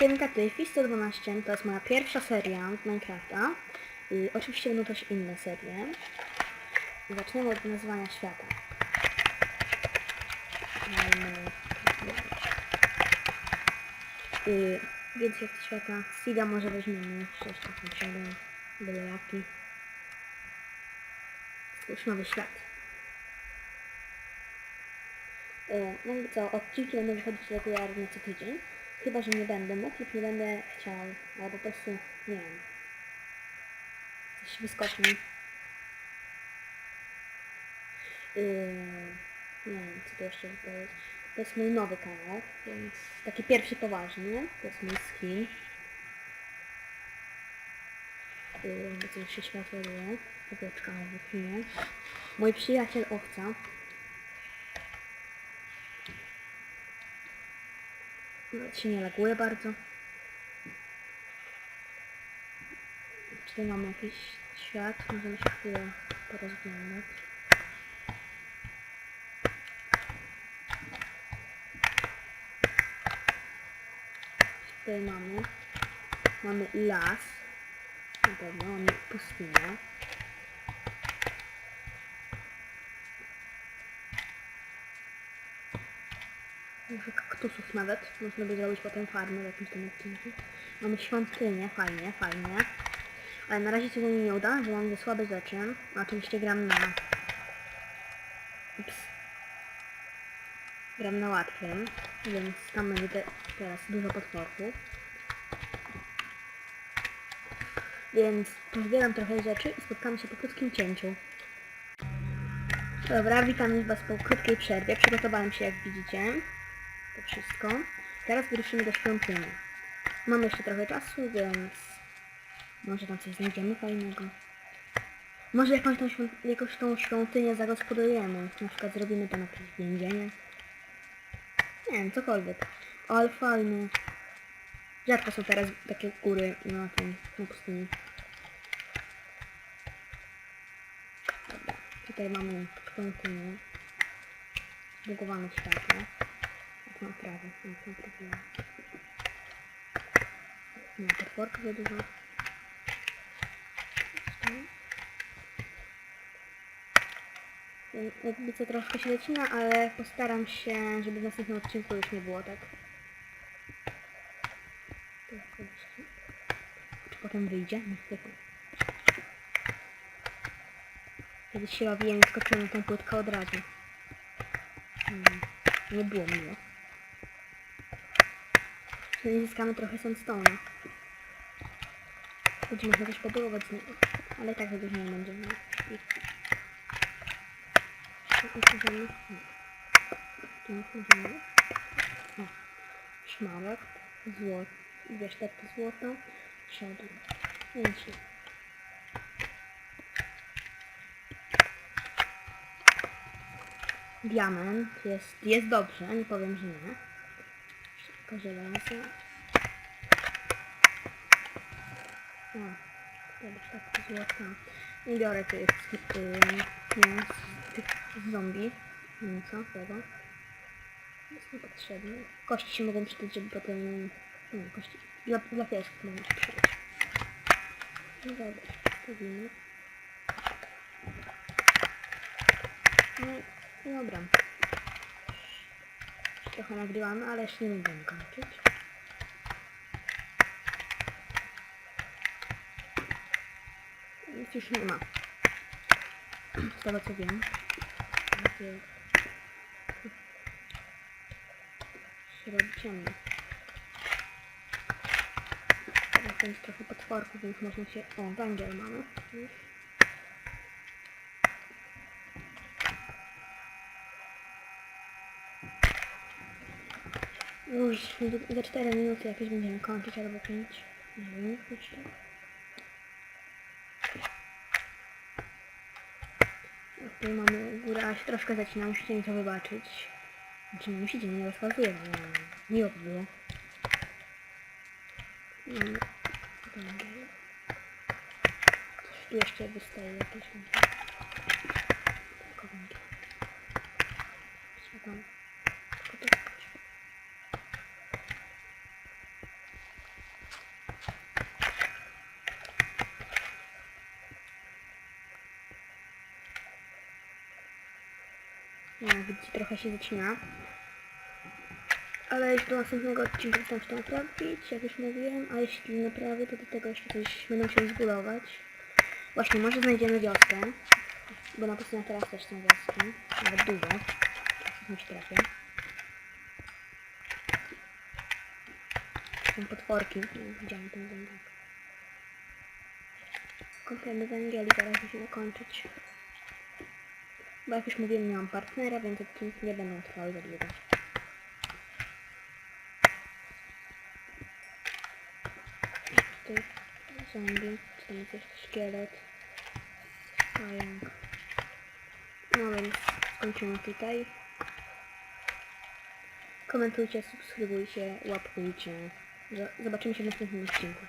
Tutaj Fist 112 to jest moja pierwsza seria z Minecrafta. I oczywiście będą też inne serie. I zaczniemy od nazwania świata. Y, Więcej od świata. Sida może weźmiemy. 687. Byle jaki. Już nowy świat. E, No i co, odcinki będą wychodzić regularnie co tydzień. Chyba, że nie będę mógł lub nie będę chciał, albo po prostu, nie wiem, coś wyskoczy mi. Yy, nie wiem, co to jeszcze powiedzieć. To jest mój nowy kanał, więc taki pierwszy poważny. To jest mój skin. Yy, co już się światłuje. Owieczka na wykinie. Mój przyjaciel owca. Nawet się nie laguje bardzo. Tutaj mamy jakiś świat, możemy się chwilę porozglądać. Tutaj mamy, mamy las, na pewno, mamy pustynię. Może kaktusów nawet. Można by zrobić potem farmę w jakimś tam odcinku. Mamy świątynię, fajnie, fajnie. Ale na razie tego mi nie uda, bo mam za słabe rzeczy. Oczywiście gram na... Ups. Gram na łatwym, więc tam będzie te, teraz dużo potworków. Więc pozbieram trochę rzeczy i spotkamy się po krótkim cięciu. Dobra, witam Was po krótkiej przerwie. Przygotowałem się, jak widzicie. Wszystko. Teraz wyruszymy do świątyni. Mamy jeszcze trochę czasu, więc może tam coś znajdziemy fajnego. Może jakąś tą, jakąś tą świątynię zagospodarujemy. Na przykład zrobimy tam jakieś więzienie. Nie wiem, cokolwiek. Ale fajne. Rzadko są teraz takie góry na tym, na pustyni. Dobra, tutaj mamy świątynię. Zbugowane światło. Naprawę, jak naprawiłem. Nie, potworka za dużo. Jakby co troszkę się lecina, ale postaram się, żeby w następnym odcinku już nie było tak. Czy potem wyjdzie? No, chyba. Kiedyś się robiłem i skoczyłem na tą płytkę od razu. Hmm, nie było miło. Zyskamy trochę sandstone'a. Będzie można też pobudować z niego. Ale tak za dużo nie będzie miał. Tu możemy... O, szmarek, złoto, dwie sztabki złota, przodu. Nie. Diament jest, jest dobrze, nie powiem, że nie. Tylko żelazo. O, cztery sztabki złota. Nie biorę tych, yy, nie, z tych zombie. Mięsa, tego. Jest niepotrzebne. Kości się mogą przydać, żeby potem... Nie, kości. Dla, dla piesków mogą się przydać. No dobra, stawimy. No i dobra. Już trochę nagrywamy, ale jeszcze nie będziemy kończyć. Nic już nie ma. Z tego co wiem. Się robi ciemno. Teraz będzie trochę potworków, więc można się... O, węgiel mamy. Już. Już za 4 minuty jakieś będziemy kończyć, albo 5. Nie wiem, jeszcze. Tu mamy górę, a się troszkę zaczyna, musicie mi to wybaczyć. Znaczy nie musicie, nie rozkazuję, bo miło by było. Coś tu jeszcze wystaje jakieś tam. Tylko węgiel. Trzeba tam... tylko to- No, widzicie, trochę się zaczyna. Ale już do następnego odcinka się to naprawić, jak już mówiłem, a jeśli naprawię, to do tego jeszcze coś będę musiał zbudować. Właśnie, może znajdziemy wioskę, bo na pustyniach teraz też są wioski, nawet dużo. Jakąś trafię. Są potworki, no, widziałem ten węgiel. Kopiemy węgiel i zaraz musimy kończyć. Bo jak już mówiłem, nie mam partnera, więc odcinki nie będą trwały za długo. Zombie, czy tam jest szkielet. No więc skończymy tutaj. Komentujcie, subskrybujcie, łapkujcie. Zobaczymy się w następnym odcinku.